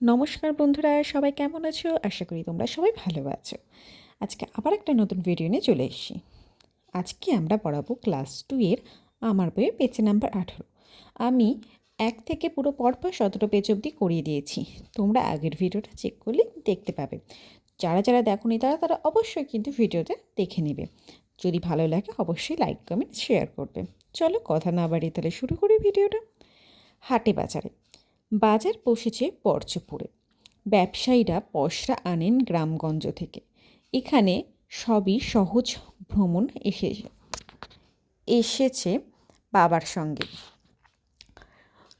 নমস্কার বন্ধুরা, সবাই কেমন আছো? আশা করি তোমরা সবাই ভালো আছো। আজকে আবার একটা নতুন ভিডিও নিয়ে চলে এসেছি। আজকে আমরা পড়াবো ক্লাস টু এর আমার বইয়ের পেজে নাম্বার আঠেরো। আমি এক থেকে পুরো পরপর সতেরো পেজ অবধি করিয়ে দিয়েছি। তোমরা আগের ভিডিওটা চেক করলে দেখতে পাবে। যারা যারা দেখোনি তারা তারা অবশ্যই কিন্তু ভিডিওটা দেখে নেবে। যদি ভালো লাগে অবশ্যই লাইক কমেন্ট শেয়ার করবে। চলো কথা না বাড়িয়ে তাহলে শুরু করি ভিডিওটা হাটে বাজারে। বাজার বসেছে পরচপুরে ব্যবসায়ীরা পসরা আনেন গ্রামগঞ্জ থেকে। এখানে সবই সহজ ভ্রমণ এসেছে এসেছে বাবার সঙ্গে।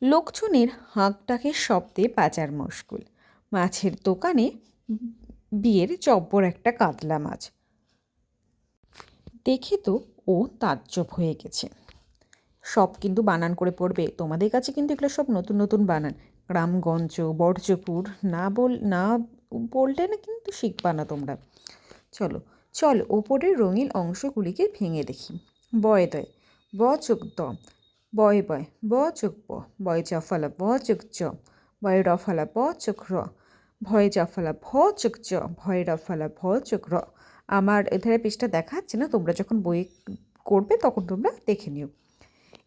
লোকজনের হাঁক ডাকের শব্দে বাজার মশগুল মাছের দোকানে বিয়ের জব্বর একটা কাতলা মাছ। দেখে তো ও তাজ্জব হয়ে গেছে। সব কিন্তু বানান করে পড়বে। তোমাদের কাছে কিন্তু এগুলো সব নতুন নতুন বানান। গ্রামগঞ্জ, বর্জপুর, না বল, না বললে না কিন্তু শিখবা না তোমরা। চলো, চল ওপরের রঙিন অংশগুলিকে ভেঙে দেখি। বয় দয়, ব চোখ দ। বয় বয়, ব চোখ ব বয় জফলা ব চোখ চ। বয় রফলা ব চোখ র। ভয় জফলা ভ চোখ চ। ভয় রফলা ভ চোখ র। আমার এধারে পৃষ্ঠা দেখাচ্ছে না, তোমরা যখন বই করবে তখন তোমরা দেখে নিও।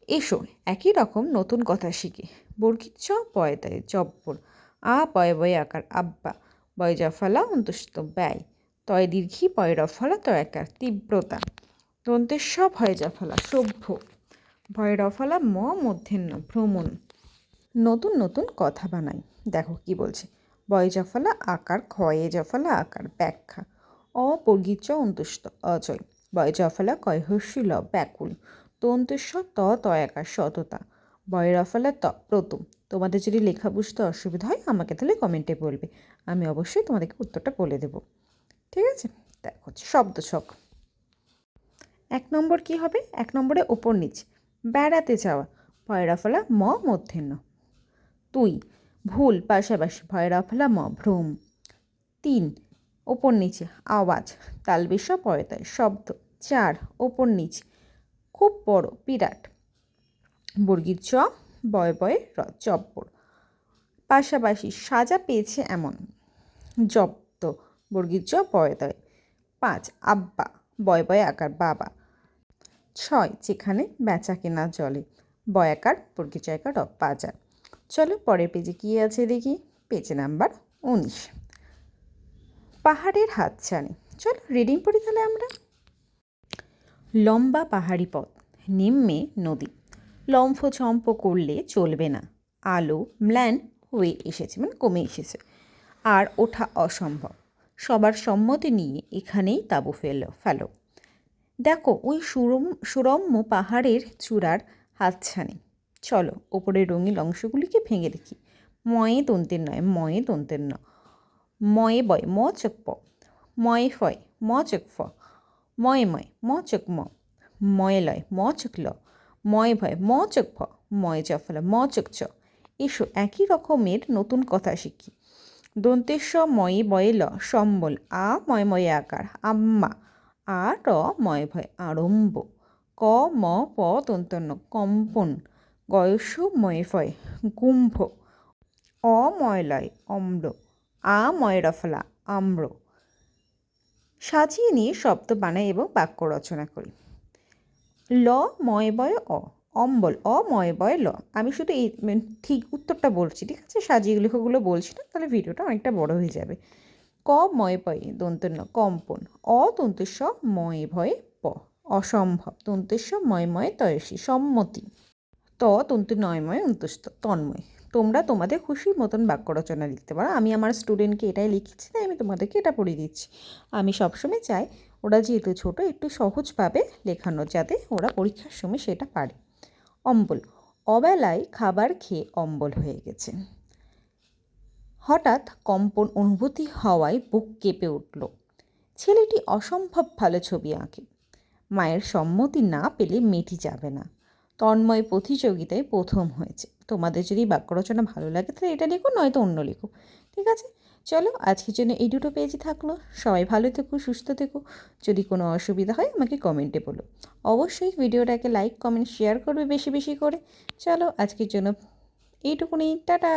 এসো, একই রকম নতুন কথা শিখি। বর্গিত চ পয়দায় জব্বর আ, পয় বয় আকার, আব্বা। বয় জফলা অন্তুষ্ট ব্যয়। তয় দীর্ঘি, পয় রফলা তয় আকার, তীব্রতা। দন্তেস্ব ভয় জফলা সভ্য। ভয় রফলা ম মধ্যাহ্ন ভ্রমণ। নতুন নতুন কথা বানাই। দেখো কি বলছে। বয় জফলা আকার, ক্ষয়ে জফলা আকার, ব্যাখ্যা। অবর্গিত চ, অন্তুষ্ট, অজয়। বয় জফলা কয়, হর্ষিল, ব্যাকুল। তন্তুস্ব ত ত তয়াকার সততা। বয়রাফলা ত প্রথম। তোমাদের যদি লেখা বুঝতে অসুবিধা হয়, আমাকে তাহলে কমেন্টে বলবে। আমি অবশ্যই তোমাদেরকে উত্তরটা বলে দেব। ঠিক আছে? দেখো শব্দ ছক। এক নম্বর কি হবে? এক নম্বরে ওপর নিচ। বেড়াতে যাওয়া। ভয়রাফলা ম, মধ্যাহ্ন। তুই ভুল, পাশাপাশি। ভয়রাফলা ম, ভ্রম। তিন, ওপর নিচে, আওয়াজ। তালবেশ পয়তায় শব্দ, চার, ওপর নিচ। খুব বড় বিরাট। বর্গীর চ, বয় বয়ে র, জব্বর। পাশাপাশি সাজা পেয়েছে এমন। জব্দ, বর্গীর চ, বয় দয়। পাঁচ, আব্বা, বয় বয় আকার বাবা। ছয়, যেখানে বেচা কেনা চলে। বয়াকার বর্গীর চয়কার র, বাজার। চলো পরের পেজে কী আছে দেখি? পেজে নাম্বার উনিশ। পাহাড়ের হাতছানি। চলো রিডিং পড়ি তাহলে আমরা। লম্বা পাহাড়ি পথ, নিম্নে নদী। লম্ফচম্প করলে চলবে না। আলো ম্ল্যান হয়ে এসেছে মানে কমে এসেছে। আর ওঠা অসম্ভব। সবার সম্মতি নিয়ে এখানেই তাবু ফেলো ফেলো। দেখো, ওই সুরম, সুরম্য পাহাড়ের চূড়ার হাতছানি। চলো, ওপরের রঙিন অংশগুলিকে ভেঙে দেখি। ময়ে তন্তের নয়, ময়ে তন্তের ন ময়ে বয় ম চক প ময়ে ফয় ম চক ফ ময় ময় ম চক ম, ময় লয় ম চক ল, ময় ভয় ম চক ভ, ময় চফলা ম চক চ। এসো, একই রকমের নতুন কথা শিখি। দন্তেশ্ব ময়ে বয়ে ল, সম্বল আ ময় ময়ে আকার, আম্মা আ র ময় ভয় আড়ম্ব ক ম প তন্তন্য কম্পন, গয়স ময়ে ফয়, কুম্ভ অময়লয় অম্ল আ ময় রফলা আম্র সাজিয়ে নিয়ে শব্দ বানাই এবং বাক্য রচনা করি। ল, ময় বয়, অ। অম্বল অময় বয়, ল। আমি শুধু এই ঠিক উত্তরটা বলছি, ঠিক আছে? সাজিয়ে লেখকগুলো বলছি না, তাহলে ভিডিওটা অনেকটা বড় হয়ে যাবে। ক, ময় পয়ে দন্তন্য, কম্পন। অ তন্তেস্ব ময় ভয়ে প। অসম্ভব তন্তেস্ব ময় ময়, তয়সী, সম্মতি। ত তন্তু নয়ময় অন্তুষ্ট তন্ময়। তোমরা তোমাদের খুশির মতন বাক্য রচনা লিখতে পারো। আমি আমার স্টুডেন্টকে এটাই লিখেছি, তাই আমি তোমাদেরকে এটা পড়িয়ে দিচ্ছি। আমি সবসময় চাই ওরা যেহেতু ছোটো, একটু সহজভাবে লেখানো যাতে ওরা পরীক্ষার সময় সেটা পারে। অম্বল, অবেলায় খাবার খেয়ে অম্বল হয়ে গেছে। হঠাৎ কম্পন অনুভূতি হওয়ায় বুক কেঁপে উঠল। ছেলেটি অসম্ভব ভালো ছবি আঁকে। মায়ের সম্মতি না পেলে মেয়েটি যাবে না। তন্ময় প্রতিযোগিতায় প্রথম হয়েছে। তোমাদের যদি বাক্য রচনা ভালো লাগে, তাহলে এটা লিখো, নয়তো অন্য লিখো। ঠিক আছে? চলো, আজকের জন্য এই দুটো পেজই থাকল। সবাই ভালো থেকো, সুস্থ থেকো। যদি কোনো অসুবিধা হয়, আমাকে কমেন্টে বলো। অবশ্যই ভিডিওটাকে লাইক কমেন্ট শেয়ার করবে বেশি বেশি করে। চলো, আজকের জন্য এইটুকুনি। টাটা!